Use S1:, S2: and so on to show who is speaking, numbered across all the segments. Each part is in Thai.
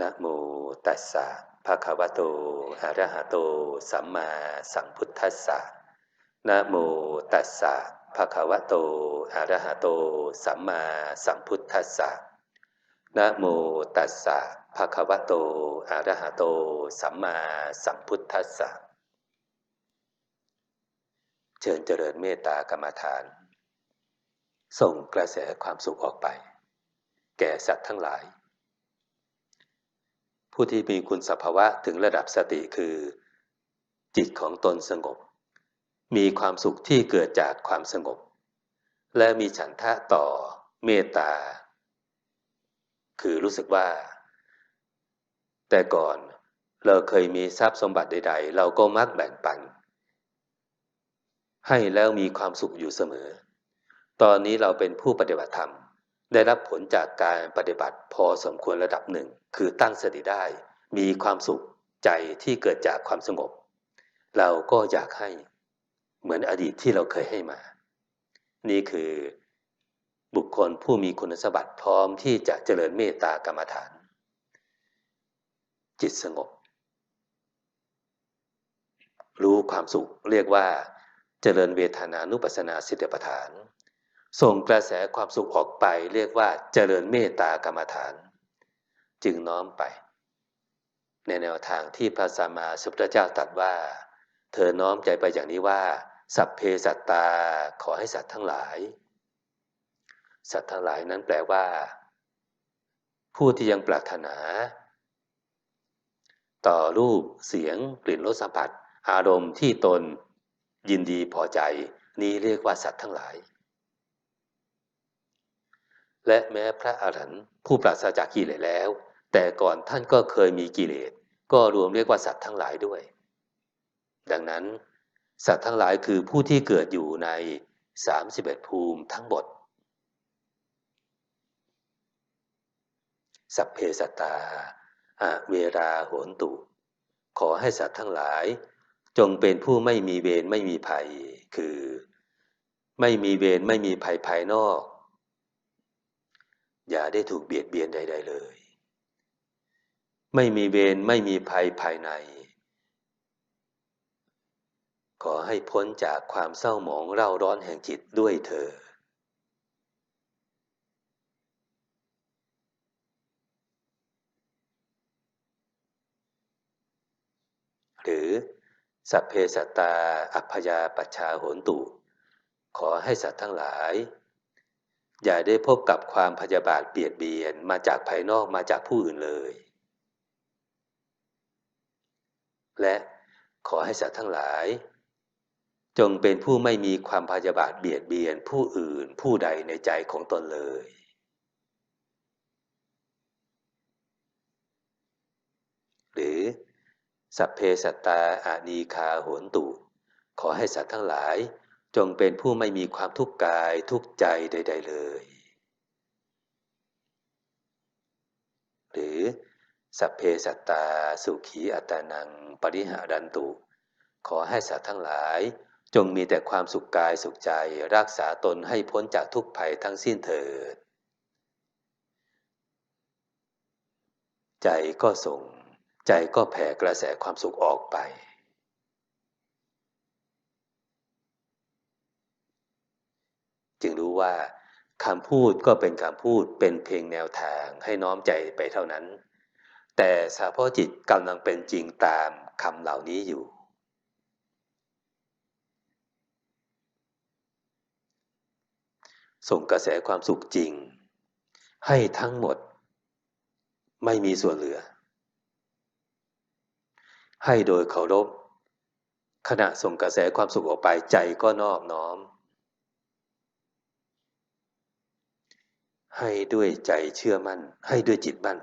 S1: นะโมตัสสะภะคะวะโตอะระหะโต สัมมาสัมพุทธัสสะนะโมตัสสะภะคะวะโตอะระหะโต สัมมาสัมพุทธัสสะนะโมตัสสะภะคะวะโตอะระหะโต สัมมาสัมพุทธัสสะเชิญเจริญเมตตากรรมฐาน ส่งกระแสความสุขออกไป แก่สัตว์ทั้งหลาย ผู้ที่มีคุณสภาวะถึงระดับสติคือ จิตของตนสงบ มีความสุขที่เกิดจากความสงบ และมีฉันทะต่อเมตตา คือรู้สึกว่า แต่ก่อนเราเคยมีทรัพย์สมบัติใด ๆ เราก็มักแบ่งปัน ให้แล้วมีความสุขอยู่เสมอ ตอนนี้เราเป็นผู้ปฏิบัติธรรม ได้รับผลจากการปฏิบัติพอสมควรระดับหนึ่ง คือตั้งสติได้ มีความสุขใจที่เกิดจากความสงบ เราก็อยากให้เหมือนอดีตที่เราเคยให้มา นี่คือบุคคลผู้มีคุณสมบัติพร้อมที่จะเจริญเมตตากรรมฐาน จิตสงบ รู้ความสุขเรียกว่าเจริญเวทนานุปัสสนาสิทธิปฐาน ส่งกระแสความสุขออกไป เรียกว่าเจริญเมตตากรรมฐาน จึงน้อมไป ในแนวทางที่พระสัมมาสัมพุทธเจ้าตรัสว่า เธอน้อมใจไปอย่างนี้ว่า สัพเพสัตตาขอให้สัตว์ทั้งหลาย สัตว์ทั้งหลายนั้นแปลว่า ผู้ที่ยังปรารถนา ต่อรูปเสียง กลิ่นรสสัมผัส อารมณ์ที่ตน ยินดีพอใจ นี้เรียกว่าสัตว์ทั้งหลาย และแม้พระอรหันต์ผู้ปราศจากกิเลสแล้ว แต่ก่อนท่านก็เคยมีกิเลส ก็รวมเรียกว่าสัตว์ทั้งหลายด้วย ดังนั้น สัตว์ทั้งหลายคือผู้ที่เกิดอยู่ใน 31 ภูมิทั้งหมด สัพเพสัตตาอะเวราโหนตุ ขอให้สัตว์ทั้งหลาย จงเป็นผู้ไม่มีเวรไม่มีภัย คือ ไม่มีเวรไม่มีภัยภายนอก อย่าได้ถูกเบียดเบียนใด ๆ เลย ไม่มีเวรไม่มีภัยภายใน ขอให้พ้นจากความเศร้าหมองเร่าร้อนแห่งจิตด้วยเธอหรือสัพเพสัตตา อัพยาปัชชาโหนตุ ขอให้สัตว์ทั้งหลาย อย่าได้พบกับความพยาบาทเบียดเบียนมาจากภายนอกมาจากผู้อื่นเลย และขอให้สัตว์ทั้งหลาย จงเป็นผู้ไม่มีความพยาบาทเบียดเบียนผู้อื่นผู้ใดในใจของตนเลย หรือ สัพเพสัตตาอานีคาโหนตุ ขอให้สัตว์ทั้งหลาย จงเป็นผู้ไม่มีความทุกข์กายทุกข์ใจใด ๆ เลย หรือ สัพเพสัตตา สุขีอัตานัง ปริหารันตุ ขอให้สัตว์ทั้งหลาย จงมีแต่ความสุขกายสุขใจ รักษาตนให้พ้นจากทุกภัยทั้งสิ้นเถิด ใจก็ส่ง ใจก็แผ่กระแสความสุขออกไป จึงรู้ว่าคำพูดก็เป็นคำพูดเป็นเพียงแนวทางให้น้อมใจไปเท่านั้น แต่สาพจิตกำลังเป็นจริงตามคำเหล่านี้อยู่ ส่งกระแสความสุขจริง ให้ทั้งหมด ไม่มีส่วนเหลือ ให้โดยเคารพขณะส่งกระแสความสุขออกไปใจก็นอบน้อม ให้ด้วยใจเชื่อมั่น ให้ด้วยจิตมั่น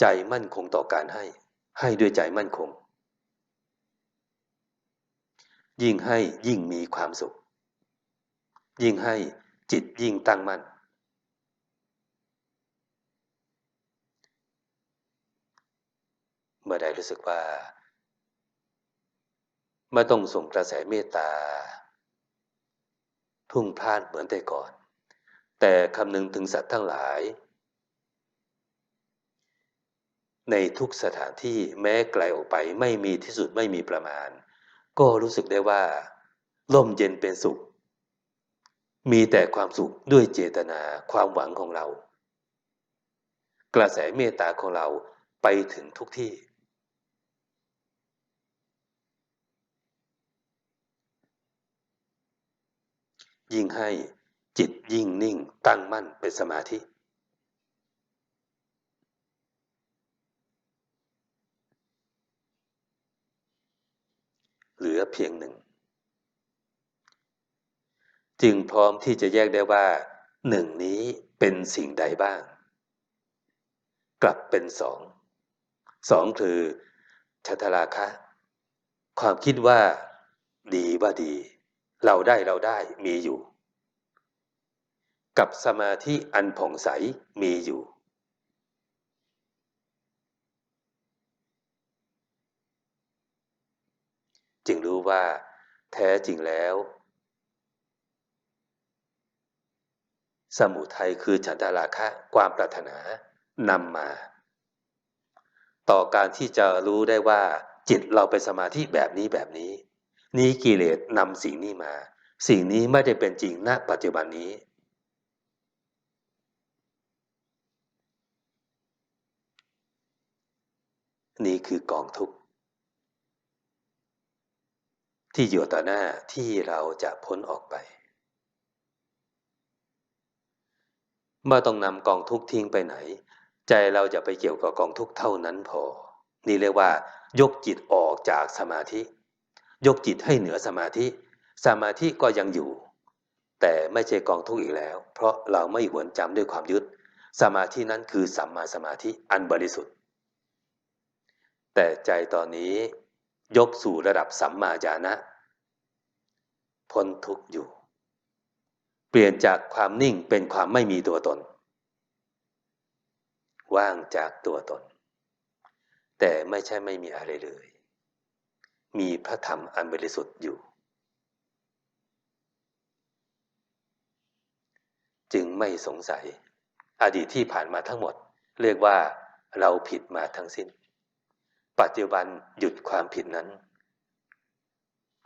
S1: ใจมั่นคงต่อการให้ ให้ด้วยใจมั่นคง ยิ่งให้ยิ่งมีความสุข ยิ่งให้จิตยิ่งตั้งมั่น เมื่อใดรู้สึกว่าไม่ต้องส่งกระแสเมตตา พุ่งพล่านเหมือนแต่ก่อน แต่คำนึงถึงสัตว์ทั้งหลาย ในทุกสถานที่แม้ไกลออกไปไม่มีที่สุดไม่มีประมาณ ก็รู้สึกได้ว่าล่มเย็นเป็นสุข มีแต่ความสุขด้วยเจตนาความหวังของเรา กระแสเมตตาของเราไปถึงทุกที่ยิ่งให้ จิตยิ่งนิ่งตั้งมั่นเป็นสมาธิ เหลือเพียงหนึ่ง จึงพร้อมที่จะแยกได้ว่าหนึ่งนี้เป็นสิ่งใดบ้าง กลับเป็นสองสองคือชัตราคะ ความคิดว่าดีว่าดี เราได้เราได้มีอยู่ กับสมาธิอันผ่องใสมีอยู่ จึงรู้ว่าแท้จริงแล้ว สมุทัยคือฉันทราคะความปรารถนานำมา ต่อการที่จะรู้ได้ว่า จิตเราเป็นสมาธิแบบนี้แบบนี้ นี้กิเลสนำสิ่งนี้มา สิ่งนี้ไม่ได้เป็นจริงณปัจจุบันนี้ นี่คือกองทุกข์ที่อยู่ต่อหน้าที่เราจะพ้นออกไป เมื่อต้องนำกองทุกข์ทิ้งไปไหน ใจเราจะไปเกี่ยวกับกองทุกข์เท่านั้นพอ นี่เรียกว่า ยกจิตออกจากสมาธิ ยกจิตให้เหนือสมาธิ สมาธิก็ยังอยู่ แต่ไม่ใช่กองทุกข์อีกแล้ว เพราะเราไม่หวนจำด้วยความยึด สมาธินั้นคือสัมมาสมาธิอันบริสุทธิ์ แต่ใจตอนนี้ยกสู่ระดับสัมมาญาณะพ้นทุกข์อยู่ เปลี่ยนจากความนิ่งเป็นความไม่มีตัวตน ว่างจากตัวตน แต่ไม่ใช่ไม่มีอะไรเลย มีพระธรรมอันบริสุทธิ์อยู่ จึงไม่สงสัย อดีตที่ผ่านมาทั้งหมด เรียกว่าเราผิดมาทั้งสิ้น ปัจจุบันหยุดความผิดนั้น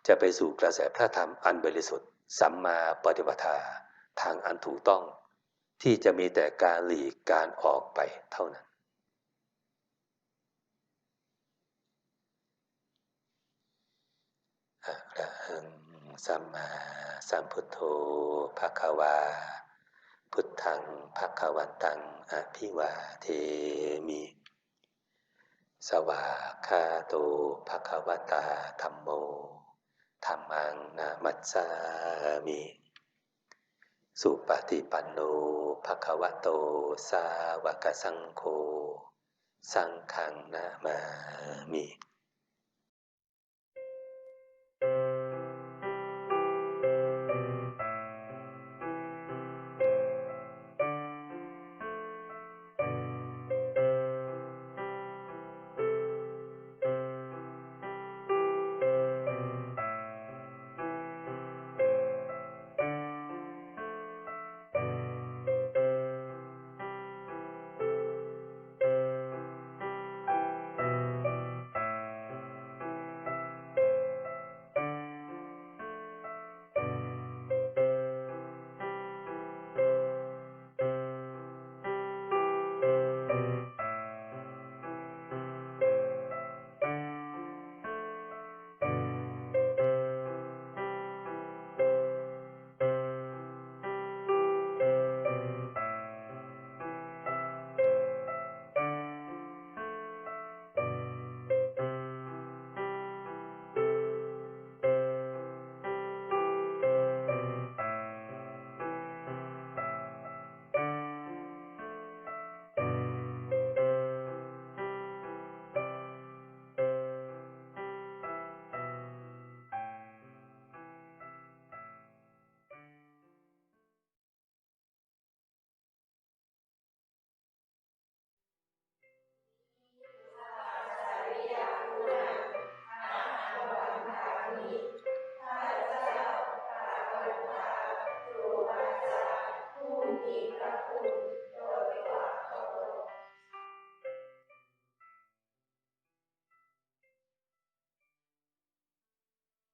S1: จะไปสู่กระแสพระธรรมอันบริสุทธิ์สัมมาปฏิปทาทางอันถูกต้อง ที่จะมีแต่การหลีกการออกไปเท่านั้น อะระหังสัมมาสัมพุทโธภะคะวา พุทธังภะคะวันตังอภิวาเทมิ สวาคาโตภะคะวตาธรรมโมธรรมังนามัสสามิ สุปฏิปันโนภะคะวะโต สาวกสังโฆ สังฆังนามามิ